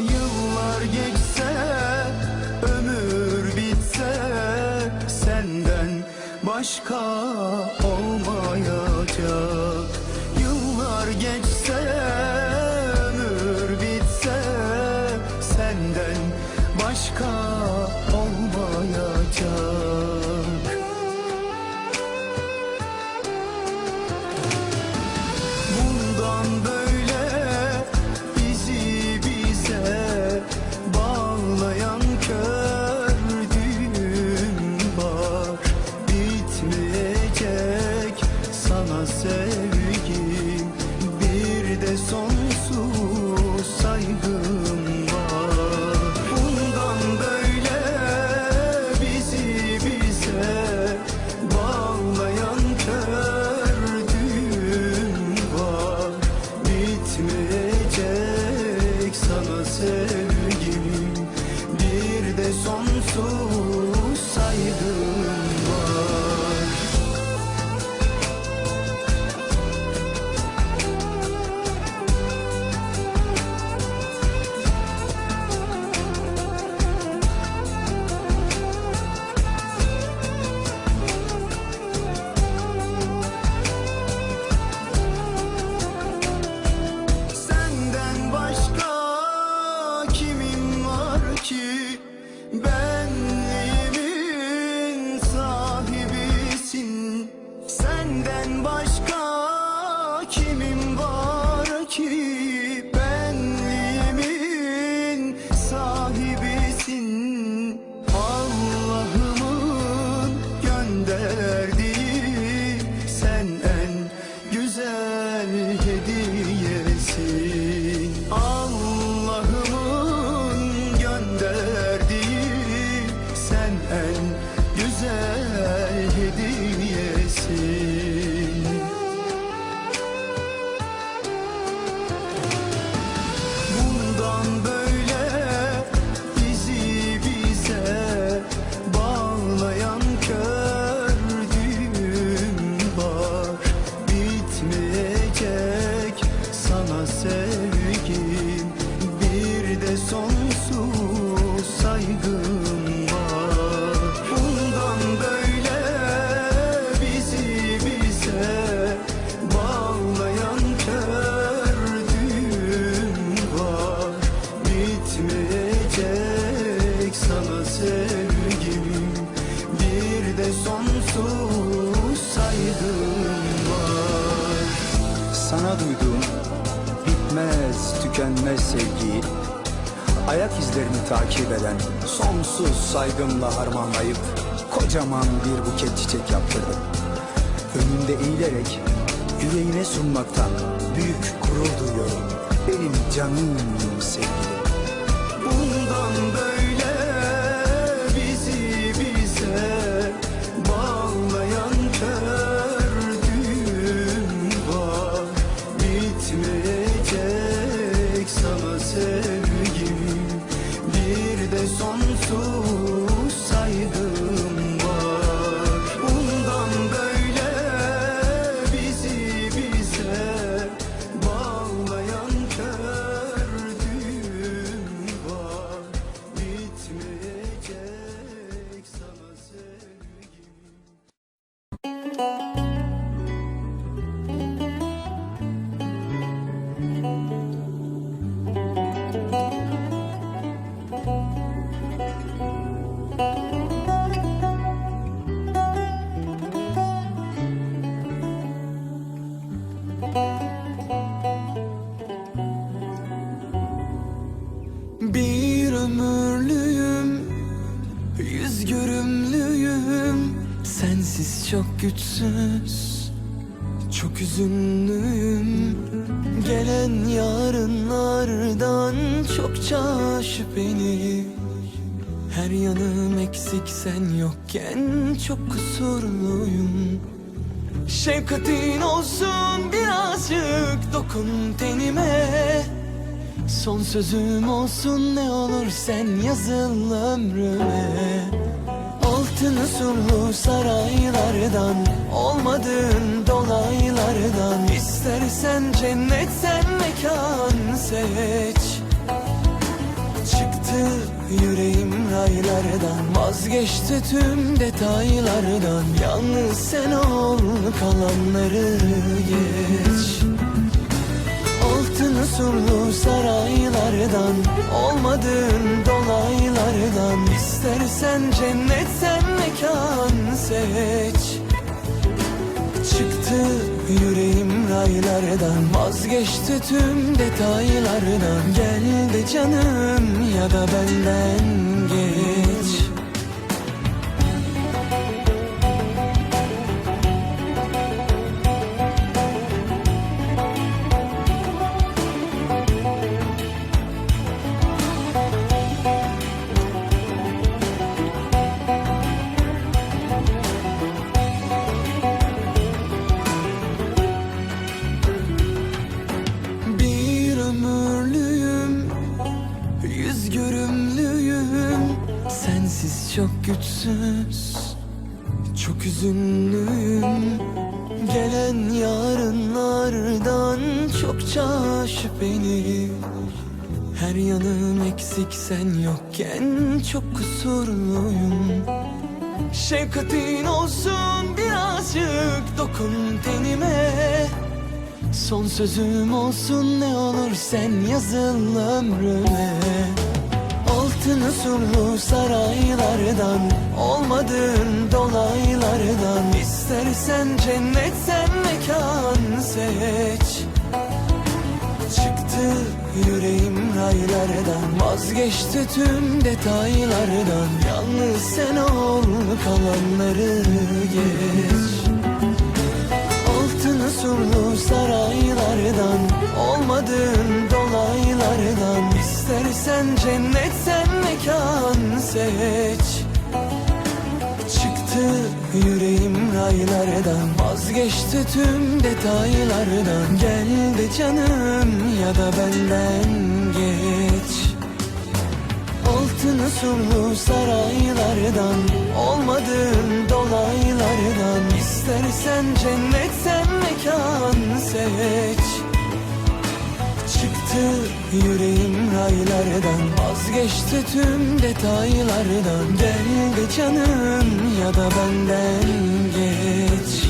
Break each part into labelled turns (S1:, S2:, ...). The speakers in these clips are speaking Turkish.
S1: yıllar geçse Ömür bitse Senden başka sonsuz
S2: saygı. 嗯 izlerini takip eden Sonsuz saygımla harmanlayıp Kocaman bir buket çiçek yaptırdım Önünde eğilerek yüreğine sunmaktan Büyük gurur duyuyorum. Benim canım sevgilim.
S1: Bundan böyle çok güçsüz. Çok üzünlüyüm Gelen yarınlardan. Çokça şüpheliyim Her yanım eksik sen yokken çok kusurluyum. Şefkatin olsun birazcık dokun tenime. Son sözüm olsun ne olur sen yazıl ömrüme. Çıktın usullu saraylardan Olmadığın dolaylardan. İstersen cennetten mekan seç. Çıktı yüreğim raylardan Vazgeçti tüm detaylardan. Yalnız sen ol kalanları geç. Altın usullu saraylardan Olmadığın dolaylardan. İstersen cennetten mekan seç. Çıktı yüreğim raylardan Vazgeçti tüm detaylardan. Gel de canım ya da benden geç sen yokken Çok kusurluyum. Şefkatin olsun birazcık dokun tenime. Son sözüm olsun ne olur sen yazıl ömrüme. Altın surlu saraylardan Olmadığın dolaylardan. İstersen cennetten mekan seç. Çıktı yüreğim raylardan Vazgeçti tüm detaylardan. Yalnız sen ol kalanları geç. Altın surlu saraylardan Olmadığın dolaylardan. İstersen cennetten mekan seç yüreğim raylardan. Vazgeçti tüm detaylardan. Gel de canım ya da benden geç. Altın surlu saraylardan Olmadığın dolaylardan. İstersen cennetten mekan seç. Çıktı yüreğim raylardan Vazgeçti tüm detaylardan. Gel de canım ya da benden geç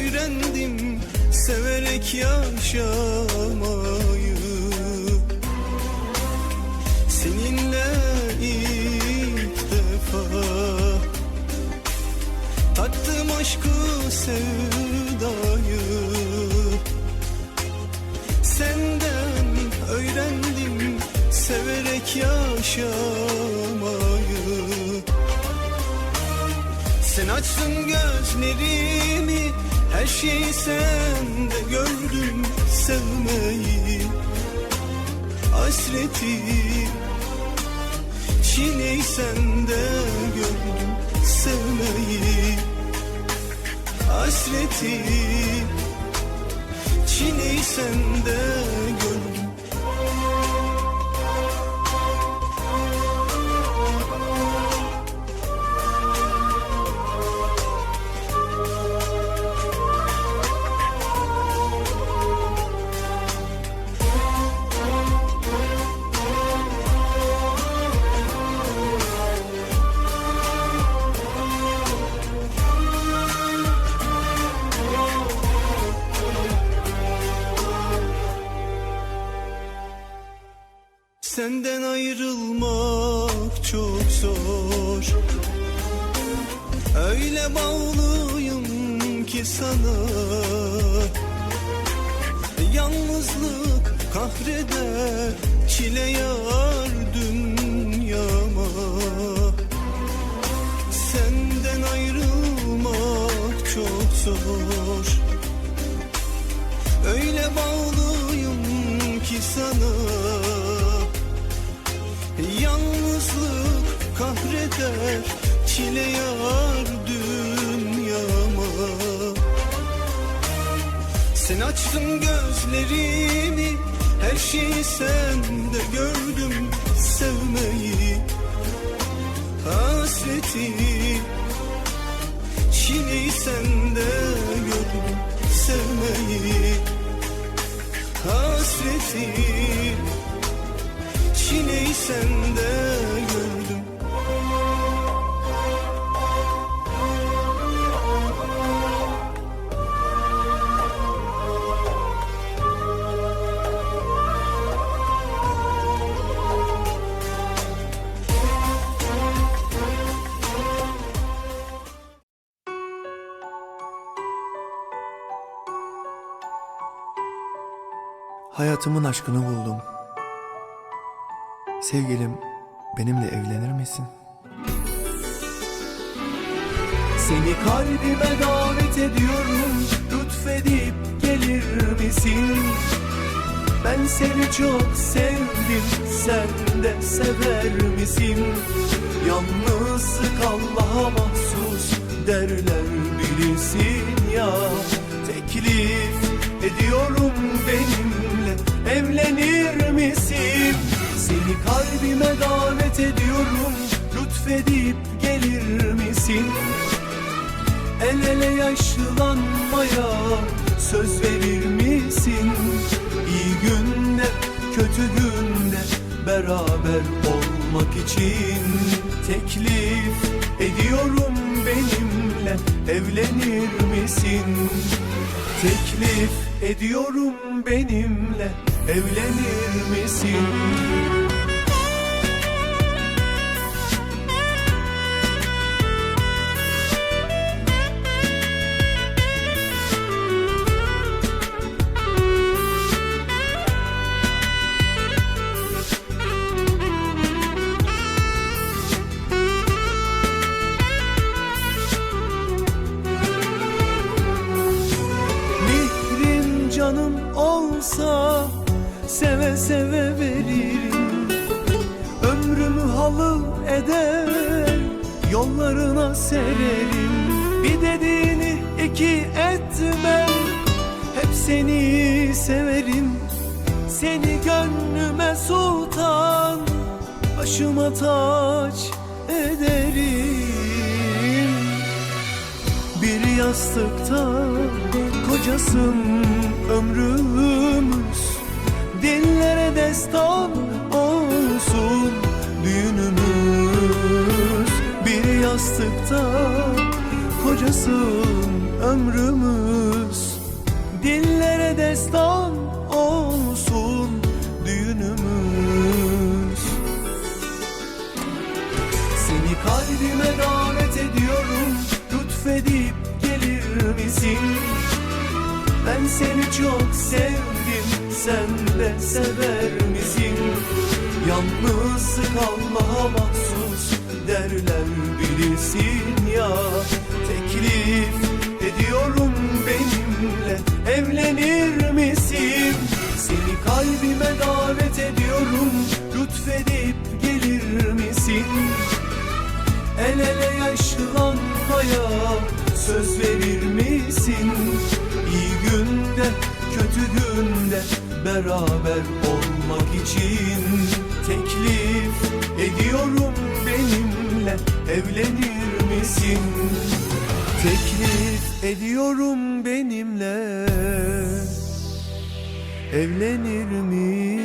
S2: öğrendim severek yaşamayı. Seninle ilk defa Tattım aşkı sevdayı. Senden öğrendim severek yaşamayı. Sen açtın gözlerimi her şeyi sende gördüm sevmeyi Hasreti. Çileyi sende gördüm sevmeyi Hasreti. Çileyi sende gördüm Yalnızlık kahreder Çile yar dünyama. Senden ayrılmak çok zor. Öyle bağlıyım ki sana. Yalnızlık kahreder Çile yar dünyama Sen açtın gözlerimi Her şeyi sende gördüm Sevmeyi Hasreti. Çileyi sende gördüm Sevmeyi Hasreti. Çileyi sende gördüm
S3: Hayatımın aşkını buldum. Sevgilim benimle evlenir misin? Seni kalbime davet ediyorum Lütfedip gelir misin? Ben seni çok sevdim Sen de sever misin? Yalnız Allah'a mahsus Derler bilirsin ya Teklif ediyorum benimle Evlenir misin? Seni kalbime davet ediyorum Lütfedip gelir misin? El ele yaşlanmaya söz verir misin? İyi günde, kötü günde beraber olmak için teklif ediyorum benimle evlenir misin? Teklif ediyorum benimle evlenir misin? Seve veririm Ömrümü halı eder yollarına sererim. Bir dediğini iki etmem hep seni severim. Seni gönlüme sultan başıma taç ederim. Bir yastıkta kocasın ömrümüz Dillere destan olsun düğünümüz. Bir yastıkta kocasın ömrümüz. Dillere destan olsun düğünümüz. Seni kalbime davet ediyorum Lütfedip gelir misin? Ben seni çok sevdim Sen de sever misin? Yalnız Allah'a mahsus Derler bilirsin ya Teklif ediyorum benimle Evlenir misin? Seni kalbime davet ediyorum Lütfedip gelir misin? El ele yaşlanmaya söz verir misin? Beraber olmak için teklif ediyorum benimle evlenir misin? Teklif ediyorum benimle evlenir misin?